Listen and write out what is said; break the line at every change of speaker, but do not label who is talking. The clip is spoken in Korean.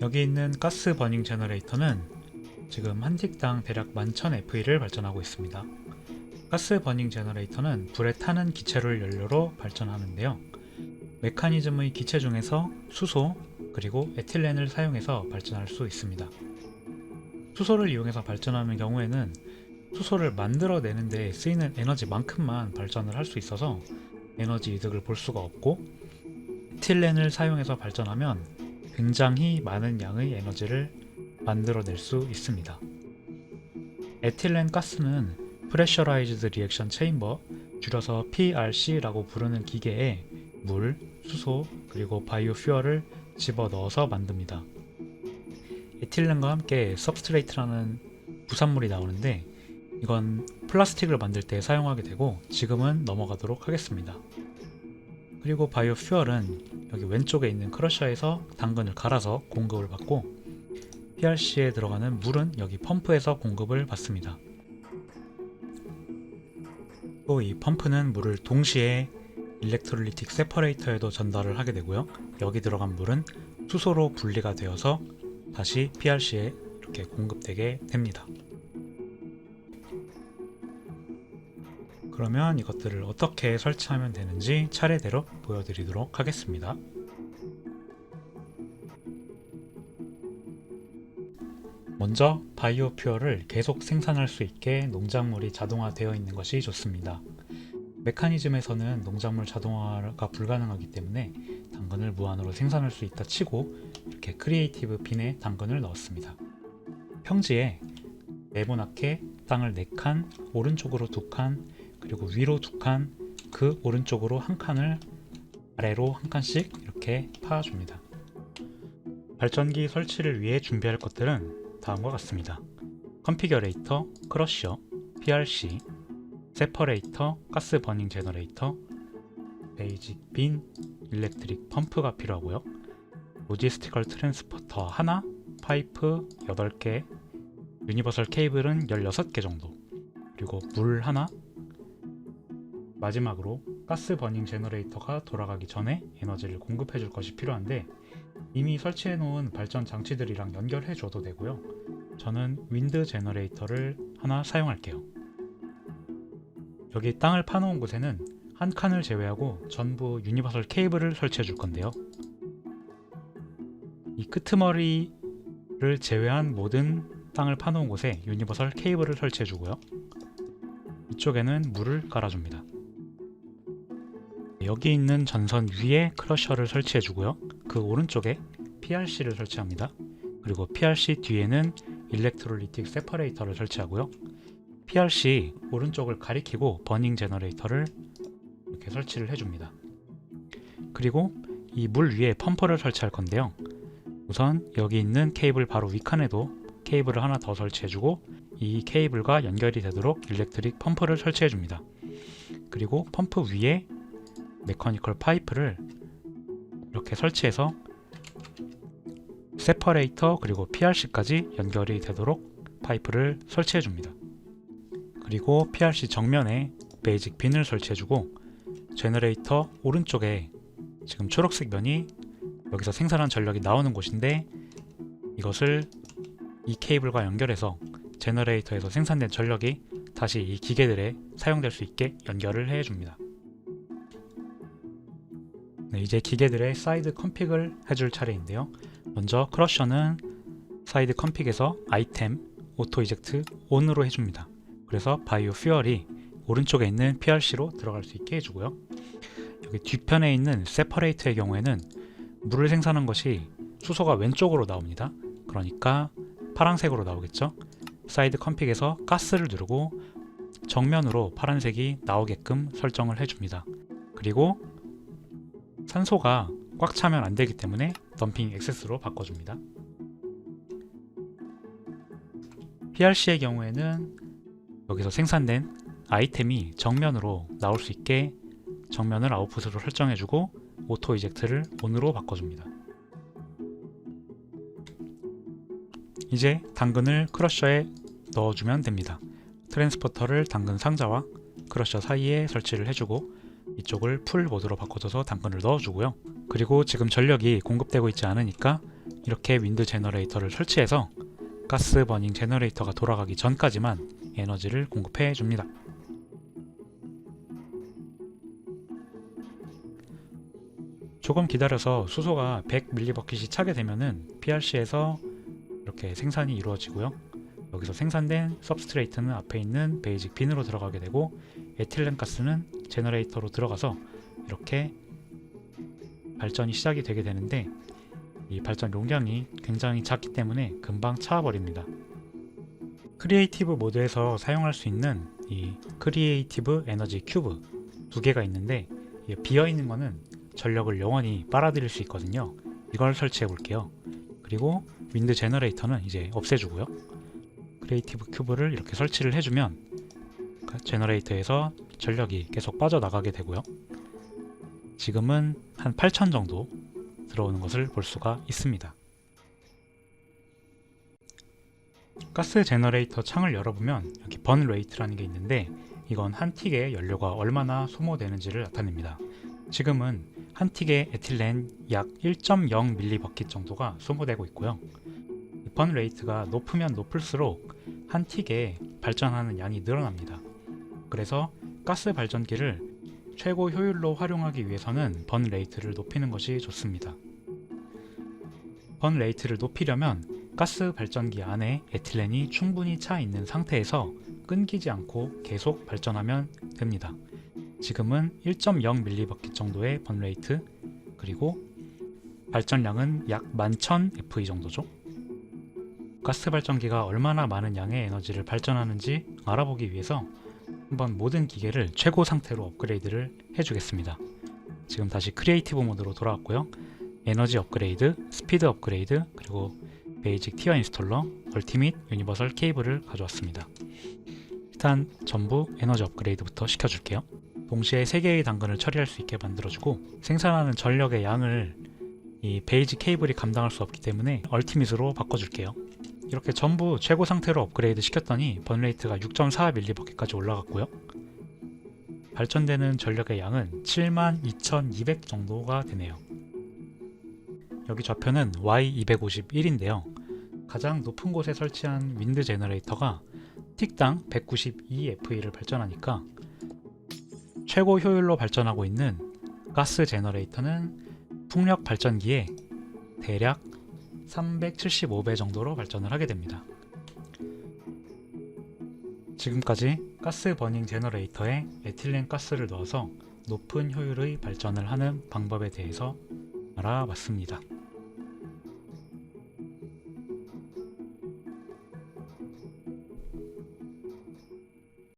여기 있는 가스 버닝 제너레이터는 지금 한 틱당 대략 11,000FE를 발전하고 있습니다. 가스 버닝 제너레이터는 불에 타는 기체를 연료로 발전하는데요. 메커니즘의 기체 중에서 수소 그리고 에틸렌을 사용해서 발전할 수 있습니다. 수소를 이용해서 발전하는 경우에는 수소를 만들어내는 데 쓰이는 에너지만큼만 발전을 할 수 있어서 에너지 이득을 볼 수가 없고 에틸렌을 사용해서 발전하면 굉장히 많은 양의 에너지를 만들어낼 수 있습니다. 에틸렌 가스는 Pressurized Reaction Chamber, 줄여서 PRC라고 부르는 기계에 물, 수소, 그리고 바이오 퓨얼을 집어넣어서 만듭니다. 에틸렌과 함께 substrate라는 부산물이 나오는데 이건 플라스틱을 만들 때 사용하게 되고 지금은 넘어가도록 하겠습니다. 그리고 바이오 퓨얼은 여기 왼쪽에 있는 크러셔에서 당근을 갈아서 공급을 받고 PRC에 들어가는 물은 여기 펌프에서 공급을 받습니다. 또 이 펌프는 물을 동시에 일렉트롤리틱 세퍼레이터에도 전달을 하게 되고요. 여기 들어간 물은 수소로 분리가 되어서 다시 PRC에 이렇게 공급되게 됩니다. 그러면 이것들을 어떻게 설치하면 되는지 차례대로 보여드리도록 하겠습니다. 먼저 바이오 퓨어를 계속 생산할 수 있게 농작물이 자동화되어 있는 것이 좋습니다. 메커니즘에서는 농작물 자동화가 불가능하기 때문에 당근을 무한으로 생산할 수 있다 치고 이렇게 크리에이티브 빈에 당근을 넣었습니다. 평지에 네모나게 땅을 4칸, 오른쪽으로 2칸, 그리고 위로 2칸, 그 오른쪽으로 한 칸을 아래로 한 칸씩 이렇게 파줍니다. 발전기 설치를 위해 준비할 것들은 다음과 같습니다. 컨피겨레이터, 크러셔, PRC, 세퍼레이터, 가스 버닝 제너레이터, 베이직 빈, 일렉트릭 펌프가 필요하고요. 로지스티컬 트랜스포터 하나, 파이프 8개, 유니버설 케이블은 16개 정도, 그리고 물 하나, 마지막으로 가스 버닝 제너레이터가 돌아가기 전에 에너지를 공급해 줄 것이 필요한데 이미 설치해 놓은 발전 장치들이랑 연결해 줘도 되고요. 저는 윈드 제너레이터를 하나 사용할게요. 여기 땅을 파놓은 곳에는 한 칸을 제외하고 전부 유니버설 케이블을 설치해 줄 건데요. 이 끄트머리를 제외한 모든 땅을 파놓은 곳에 유니버설 케이블을 설치해 주고요. 이쪽에는 물을 깔아줍니다. 여기 있는 전선 위에 크러셔를 설치해 주고요. 그 오른쪽에 PRC를 설치합니다. 그리고 PRC 뒤에는 일렉트롤리틱 세퍼레이터를 설치하고요. PRC 오른쪽을 가리키고 버닝 제너레이터를 이렇게 설치를 해줍니다. 그리고 이 물 위에 펌프를 설치할 건데요. 우선 여기 있는 케이블 바로 위칸에도 케이블을 하나 더 설치해주고 이 케이블과 연결이 되도록 일렉트릭 펌프를 설치해줍니다. 그리고 펌프 위에 메커니컬 파이프를 이렇게 설치해서 세퍼레이터 그리고 PRC까지 연결이 되도록 파이프를 설치해 줍니다. 그리고 PRC 정면에 베이직 빈을 설치해 주고 제너레이터 오른쪽에 지금 초록색 면이 여기서 생산한 전력이 나오는 곳인데 이것을 이 케이블과 연결해서 제너레이터에서 생산된 전력이 다시 이 기계들에 사용될 수 있게 연결을 해줍니다. 네, 이제 기계들의 사이드 컴픽을 해줄 차례인데요. 먼저 크러셔는 사이드 컴픽에서 아이템, 오토 이젝트 온으로 해줍니다. 그래서 바이오 퓨얼이 오른쪽에 있는 PRC로 들어갈 수 있게 해주고요. 여기 뒤편에 있는 세퍼레이터의 경우에는 물을 생산한 것이 수소가 왼쪽으로 나옵니다. 그러니까 파란색으로 나오겠죠. 사이드 컴픽에서 가스를 누르고 정면으로 파란색이 나오게끔 설정을 해줍니다. 그리고 산소가 꽉 차면 안 되기 때문에 덤핑 액세스로 바꿔줍니다. PRC의 경우에는 여기서 생산된 아이템이 정면으로 나올 수 있게 정면을 아웃풋으로 설정해주고 오토 이젝트를 온으로 바꿔줍니다. 이제 당근을 크러셔에 넣어주면 됩니다. 트랜스포터를 당근 상자와 크러셔 사이에 설치를 해주고 이쪽을 풀 모드로 바꿔줘서 당근을 넣어주고요. 그리고 지금 전력이 공급되고 있지 않으니까 이렇게 윈드 제너레이터를 설치해서 가스 버닝 제너레이터가 돌아가기 전까지만 에너지를 공급해 줍니다. 조금 기다려서 수소가 100mB이 차게 되면은 PRC에서 이렇게 생산이 이루어지고요. 여기서 생산된 सब스트레이트는 앞에 있는 베이직 빈으로 들어가게 되고 에틸렌 가스는 제너레이터로 들어가서 이렇게 발전이 시작이 되게 되는데 이 발전 용량이 굉장히 작기 때문에 금방 차버립니다. 크리에이티브 모드에서 사용할 수 있는 이 크리에이티브 에너지 큐브 두 개가 있는데 이 비어 있는 거는 전력을 영원히 빨아들일 수 있거든요. 이걸 설치해 볼게요. 그리고 윈드 제너레이터는 이제 없애주고요. 크리에이티브 큐브를 이렇게 설치를 해주면 제너레이터에서 전력이 계속 빠져나가게 되고요. 지금은 한8,000 정도 들어오는 것을 볼 수가 있습니다. 가스 제너레이터 창을 열어보면 여기 번 레이트라는 게 있는데 이건 한 틱의 연료가 얼마나 소모되는지를 나타냅니다. 지금은 한 틱의 에틸렌 약 1.0mV 정도가 소모되고 있고요. 번 레이트가 높으면 높을수록 한 틱에 발전하는 양이 늘어납니다. 그래서 가스 발전기를 최고 효율로 활용하기 위해서는 번 레이트를 높이는 것이 좋습니다. 번 레이트를 높이려면 가스 발전기 안에 에틸렌이 충분히 차 있는 상태에서 끊기지 않고 계속 발전하면 됩니다. 지금은 1.0mV 정도의 번 레이트 그리고 발전량은 약 11,000 FE 정도죠. 가스 발전기가 얼마나 많은 양의 에너지를 발전하는지 알아보기 위해서 한번 모든 기계를 최고 상태로 업그레이드를 해주겠습니다. 지금 다시 크리에이티브 모드로 돌아왔고요. 에너지 업그레이드, 스피드 업그레이드, 그리고 베이직 티어 인스톨러, 얼티밋, 유니버설 케이블을 가져왔습니다. 일단 전부 에너지 업그레이드부터 시켜줄게요. 동시에 3개의 당근을 처리할 수 있게 만들어주고 생산하는 전력의 양을 이 베이직 케이블이 감당할 수 없기 때문에 얼티밋으로 바꿔줄게요. 이렇게 전부 최고 상태로 업그레이드 시켰더니 번레이트가 6.4mV까지 올라갔고요. 발전되는 전력의 양은 72,200 정도가 되네요. 여기 좌표는 Y251인데요. 가장 높은 곳에 설치한 윈드 제너레이터가 틱당 192FE를 발전하니까 최고 효율로 발전하고 있는 가스 제너레이터는 풍력 발전기에 대략 375배 정도로 발전을 하게 됩니다. 지금까지 가스 버닝 제너레이터에 에틸렌 가스를 넣어서 높은 효율의 발전을 하는 방법에 대해서 알아봤습니다.